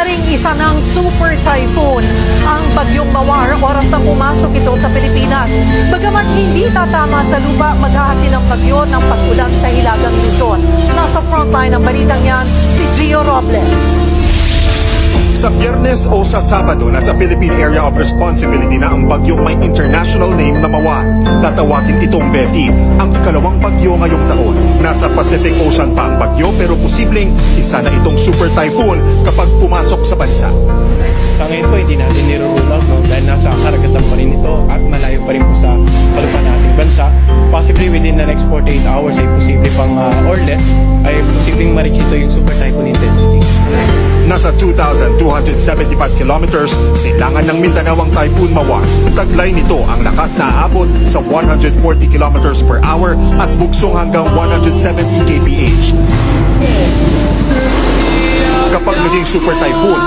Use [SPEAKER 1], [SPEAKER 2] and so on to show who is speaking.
[SPEAKER 1] Maaaring isa ng super typhoon ang bagyong Mawar oras na pumasok ito sa Pilipinas. Bagamat hindi tatama sa lupa, maghahati ng bagyo ng pag-ulan sa Hilagang Luzon. Nasa frontline ng balitang yan, si Robles.
[SPEAKER 2] Sa biyernes o sa sabado, nasa Philippine Area of Responsibility na ang bagyong may international name na Mawar. Tatawagin itong Betty, ang ikalawang bagyo ngayong taon. Nasa Pacific Ocean pa ang bagyo pero posibleng isa na itong super typhoon kapag pumasok sa bansa.
[SPEAKER 3] Sa ngayon po, hindi natin nirurule no, dahil nasa karagatan pa rin ito at malayo pa rin po sa kalupan nating bansa. Possibly within the next 48 hours ay posible pang uh, or less ay posibleng ma-reach ito yung super typhoon intensity.
[SPEAKER 2] Nasa 2,275 kilometers, silangan ng Mindanao ang Typhoon Mawar. Taglay nito ang lakas na aabot sa 140 kilometers per hour at bugsong hanggang 170 kph. Kapag naging super typhoon,